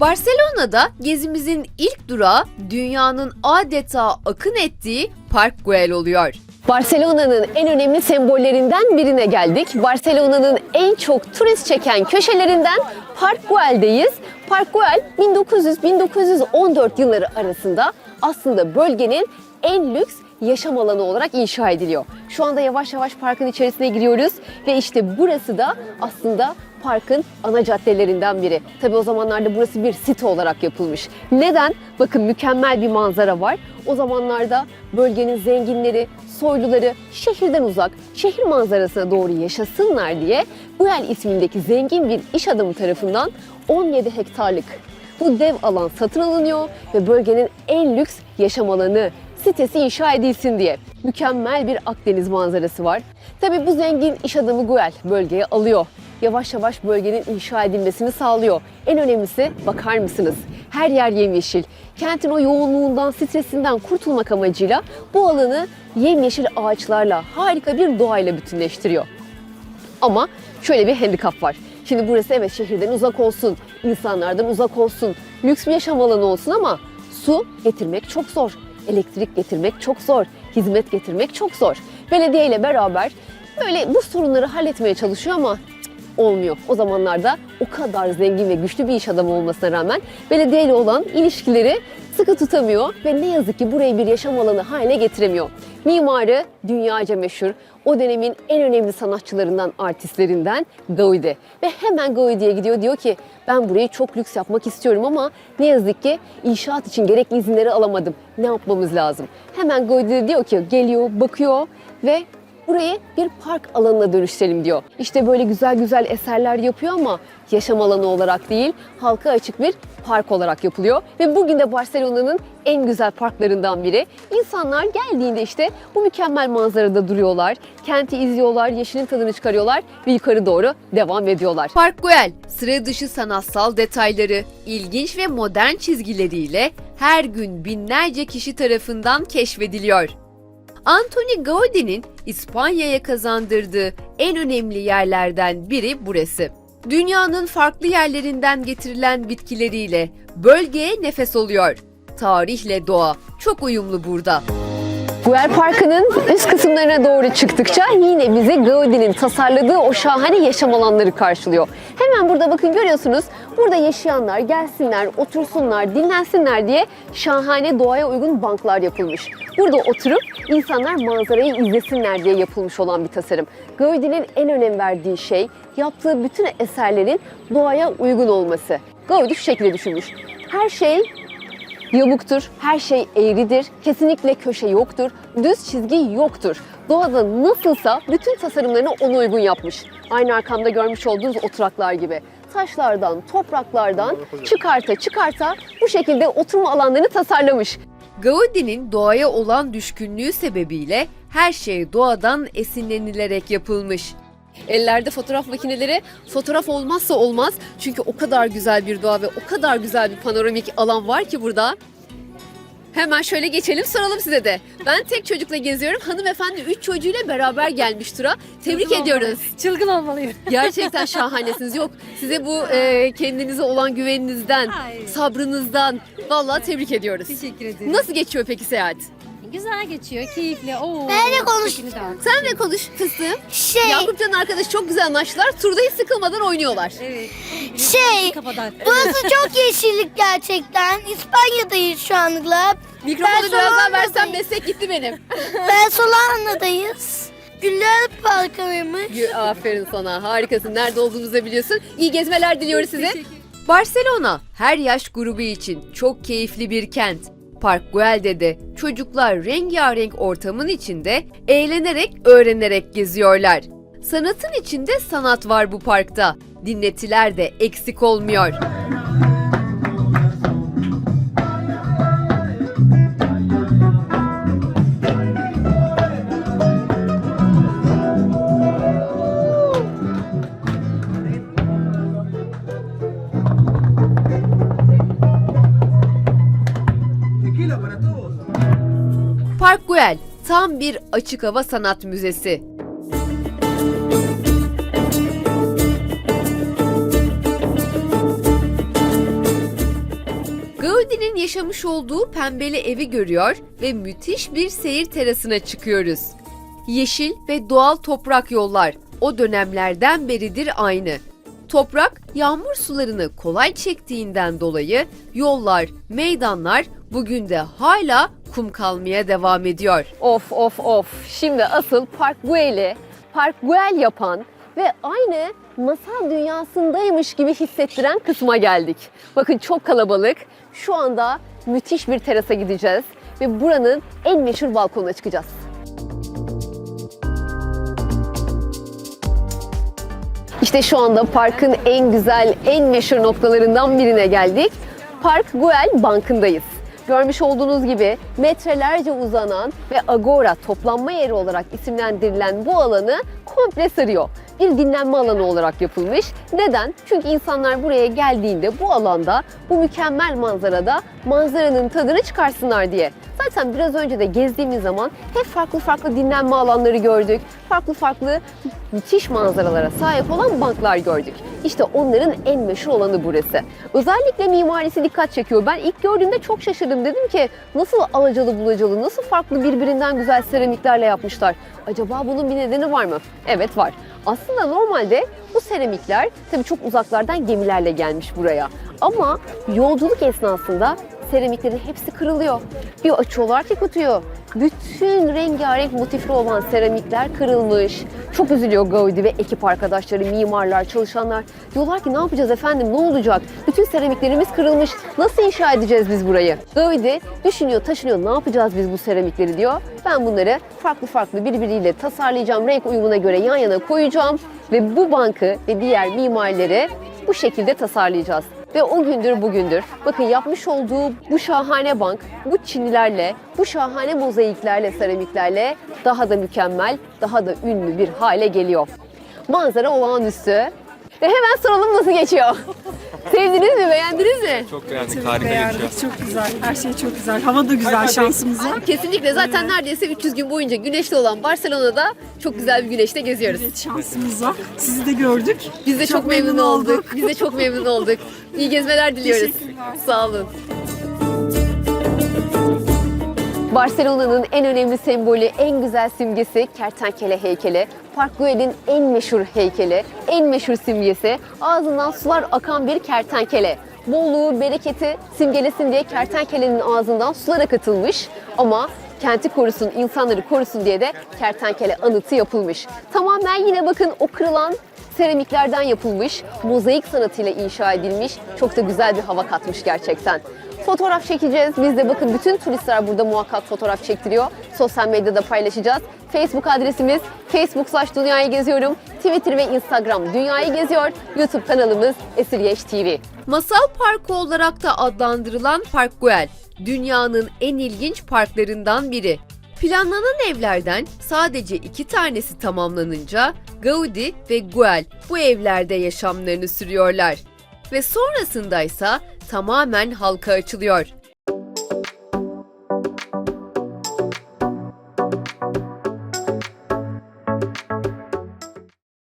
Barcelona'da gezimizin ilk durağı dünyanın adeta akın ettiği Park Güell oluyor. Barcelona'nın en önemli sembollerinden birine geldik. Barcelona'nın en çok turist çeken köşelerinden Park Güell'deyiz. Park Güell 1900-1914 yılları arasında aslında bölgenin en lüks yaşam alanı olarak inşa ediliyor. Şu anda yavaş yavaş parkın içerisine giriyoruz ve işte burası da aslında parkın ana caddelerinden biri. Tabii o zamanlarda burası bir site olarak yapılmış. Neden? Bakın mükemmel bir manzara var. O zamanlarda bölgenin zenginleri, soyluları şehirden uzak, şehir manzarasına doğru yaşasınlar diye Güell ismindeki zengin bir iş adamı tarafından 17 hektarlık bu dev alan satın alınıyor ve bölgenin en lüks yaşam alanı sitesi inşa edilsin diye. Mükemmel bir Akdeniz manzarası var. Tabii bu zengin iş adamı Güell bölgeye alıyor. Yavaş yavaş bölgenin inşa edilmesini sağlıyor. En önemlisi bakar mısınız? Her yer yemyeşil. Kentin o yoğunluğundan, stresinden kurtulmak amacıyla bu alanı yemyeşil ağaçlarla, harika bir doğayla bütünleştiriyor. Ama şöyle bir handikap var. Şimdi burası evet şehirden uzak olsun, insanlardan uzak olsun, lüks bir yaşam alanı olsun ama su getirmek çok zor. Elektrik getirmek çok zor, hizmet getirmek çok zor. Belediye ile beraber böyle bu sorunları halletmeye çalışıyor ama olmuyor. O zamanlarda o kadar zengin ve güçlü bir iş adamı olmasına rağmen belediye ile olan ilişkileri sıkı tutamıyor ve ne yazık ki burayı bir yaşam alanı haline getiremiyor. Mimarı dünyaca meşhur, o dönemin en önemli sanatçılarından, artistlerinden Gaudi. Ve hemen Gaudi'ye gidiyor diyor ki ben burayı çok lüks yapmak istiyorum ama ne yazık ki inşaat için gerekli izinleri alamadım. Ne yapmamız lazım? Hemen Gaudi diyor ki geliyor, bakıyor ve burayı bir park alanına dönüştürelim diyor. İşte böyle güzel güzel eserler yapıyor ama yaşam alanı olarak değil, halka açık bir park olarak yapılıyor. Ve bugün de Barcelona'nın en güzel parklarından biri. İnsanlar geldiğinde işte bu mükemmel manzarada duruyorlar, kenti izliyorlar, yeşilin tadını çıkarıyorlar ve yukarı doğru devam ediyorlar. Park Güell, sıra dışı sanatsal detayları, ilginç ve modern çizgileriyle her gün binlerce kişi tarafından keşfediliyor. Antoni Gaudi'nin İspanya'ya kazandırdığı en önemli yerlerden biri burası. Dünyanın farklı yerlerinden getirilen bitkileriyle bölgeye nefes oluyor. Tarihle doğa çok uyumlu burada. Güell Parkı'nın üst kısımlarına doğru çıktıkça yine bizi Gaudi'nin tasarladığı o şahane yaşam alanları karşılıyor. Hemen burada bakın görüyorsunuz burada yaşayanlar gelsinler, otursunlar, dinlensinler diye şahane doğaya uygun banklar yapılmış. Burada oturup insanlar manzarayı izlesinler diye yapılmış olan bir tasarım. Gaudi'nin en önem verdiği şey yaptığı bütün eserlerin doğaya uygun olması. Gaudi şu şekilde düşünmüş. Her şey yamuktur, her şey eğridir, kesinlikle köşe yoktur, düz çizgi yoktur. Doğada nasılsa bütün tasarımlarını ona uygun yapmış. Aynı arkamda görmüş olduğunuz oturaklar gibi. Taşlardan, topraklardan çıkarta çıkarta bu şekilde oturma alanlarını tasarlamış. Gaudi'nin doğaya olan düşkünlüğü sebebiyle her şey doğadan esinlenilerek yapılmış. Ellerde fotoğraf makineleri fotoğraf olmazsa olmaz. Çünkü o kadar güzel bir doğa ve o kadar güzel bir panoramik alan var ki burada. Hemen şöyle geçelim soralım size de. Ben tek çocukla geziyorum. Hanımefendi 3 çocuğuyla beraber gelmiş tura. Tebrik ediyoruz. Çılgın olmalıyım. Gerçekten şahanesiniz. Yok size bu e, kendinize olan güveninizden, Hayır. sabrınızdan vallahi tebrik ediyoruz. Teşekkür ederim. Nasıl geçiyor peki seyahat? Güzel geçiyor, keyifli. Oo. Ben de konuş- Şekini de al. Sen de konuş fıstığım. Şey, Yakupcan'ın arkadaşı çok güzel anlaştılar. Turda hiç sıkılmadan oynuyorlar. Evet. şey, Kafadan. burası çok yeşillik gerçekten. İspanya'dayız şu anlıkla. Mikrofonu Ben biraz daha Solano'dayım. versen meslek gitti benim. Ben Solana'dayız. Güller Parkı'ymış. Gü- Aferin sana harikasın. Nerede olduğumuzu da biliyorsun. İyi gezmeler diliyoruz size. Barcelona her yaş grubu için çok keyifli bir kent. Park Güell'de de çocuklar rengarenk ortamın içinde eğlenerek, öğrenerek geziyorlar. Sanatın içinde sanat var bu parkta. Dinletiler de eksik olmuyor. Tam bir açık hava sanat müzesi. Gaudi'nin yaşamış olduğu pembeli evi görüyor ve müthiş bir seyir terasına çıkıyoruz. Yeşil ve doğal toprak yollar o dönemlerden beridir aynı. Toprak yağmur sularını kolay çektiğinden dolayı yollar, meydanlar bugün de hala kum kalmaya devam ediyor. Of of of. Şimdi asıl Park Güell'i Park Güell yapan ve aynı masal dünyasındaymış gibi hissettiren kısma geldik. Bakın çok kalabalık. Şu anda müthiş bir terasa gideceğiz ve buranın en meşhur balkonuna çıkacağız. İşte şu anda parkın en güzel, en meşhur noktalarından birine geldik. Park Güell Bankı'ndayız. Görmüş olduğunuz gibi metrelerce uzanan ve agora toplanma yeri olarak isimlendirilen bu alanı komple sarıyor. Bir dinlenme alanı olarak yapılmış. Neden? Çünkü insanlar buraya geldiğinde bu alanda, bu mükemmel manzarada manzaranın tadını çıkarsınlar diye. Zaten biraz önce de gezdiğimiz zaman hep farklı farklı dinlenme alanları gördük. Farklı farklı müthiş manzaralara sahip olan banklar gördük. İşte onların en meşhur olanı burası. Özellikle mimarisi dikkat çekiyor. Ben ilk gördüğümde çok şaşırdım. Dedim ki nasıl alacalı bulacalı, nasıl farklı birbirinden güzel seramiklerle yapmışlar. Acaba bunun bir nedeni var mı? Evet var. Aslında normalde bu seramikler tabii çok uzaklardan gemilerle gelmiş buraya. Ama yolculuk esnasında seramiklerin hepsi kırılıyor. Bir açıyorlar ki kutuyu. Bütün rengarenk motifli olan seramikler kırılmış. Çok üzülüyor Gaudi ve ekip arkadaşları, mimarlar, çalışanlar. Diyorlar ki ne yapacağız efendim, ne olacak? Bütün seramiklerimiz kırılmış. Nasıl inşa edeceğiz biz burayı? Gaudi düşünüyor, taşınıyor. Ne yapacağız biz bu seramikleri diyor. Ben bunları farklı farklı birbiriyle tasarlayacağım. Renk uyumuna göre yan yana koyacağım. Ve bu bankı ve diğer mimarileri bu şekilde tasarlayacağız. Ve o gündür bugündür. Bakın yapmış olduğu bu şahane bank, bu çinilerle, bu şahane mozaiklerle, seramiklerle daha da mükemmel, daha da ünlü bir hale geliyor. Manzara olağanüstü. Ve hemen soralım nasıl geçiyor? Sevdiniz mi, beğendiniz mi? Çok beğendik, harika Beğendik, geçiyor. çok güzel. Her şey çok güzel. Hava da güzel şansımıza. Kesinlikle zaten neredeyse 300 gün boyunca güneşli olan Barcelona'da çok güzel bir güneşte geziyoruz. Evet şansımıza. Sizi de gördük. Biz de çok, memnun, olduk. Biz de çok memnun olduk. İyi gezmeler diliyoruz. Teşekkürler. Sağ olun. Barcelona'nın en önemli sembolü, en güzel simgesi kertenkele heykeli. Park Güell'in en meşhur heykeli, en meşhur simgesi. Ağzından sular akan bir kertenkele. Bolluğu, bereketi simgelesin diye kertenkelenin ağzından sular akıtılmış. Ama kenti korusun, insanları korusun diye de kertenkele anıtı yapılmış. Tamamen yine bakın o kırılan seramiklerden yapılmış, mozaik sanatıyla inşa edilmiş, çok da güzel bir hava katmış gerçekten. Fotoğraf çekeceğiz. Biz de bakın bütün turistler burada muhakkak fotoğraf çektiriyor. Sosyal medyada paylaşacağız. Facebook adresimiz Facebook slash Dünyayı Geziyorum. Twitter ve Instagram Dünyayı Geziyor. YouTube kanalımız Esiryeş TV. Masal Parkı olarak da adlandırılan Park Güell, dünyanın en ilginç parklarından biri. Planlanan evlerden sadece iki tanesi tamamlanınca Gaudi ve Güell bu evlerde yaşamlarını sürüyorlar. Ve sonrasında ise tamamen halka açılıyor.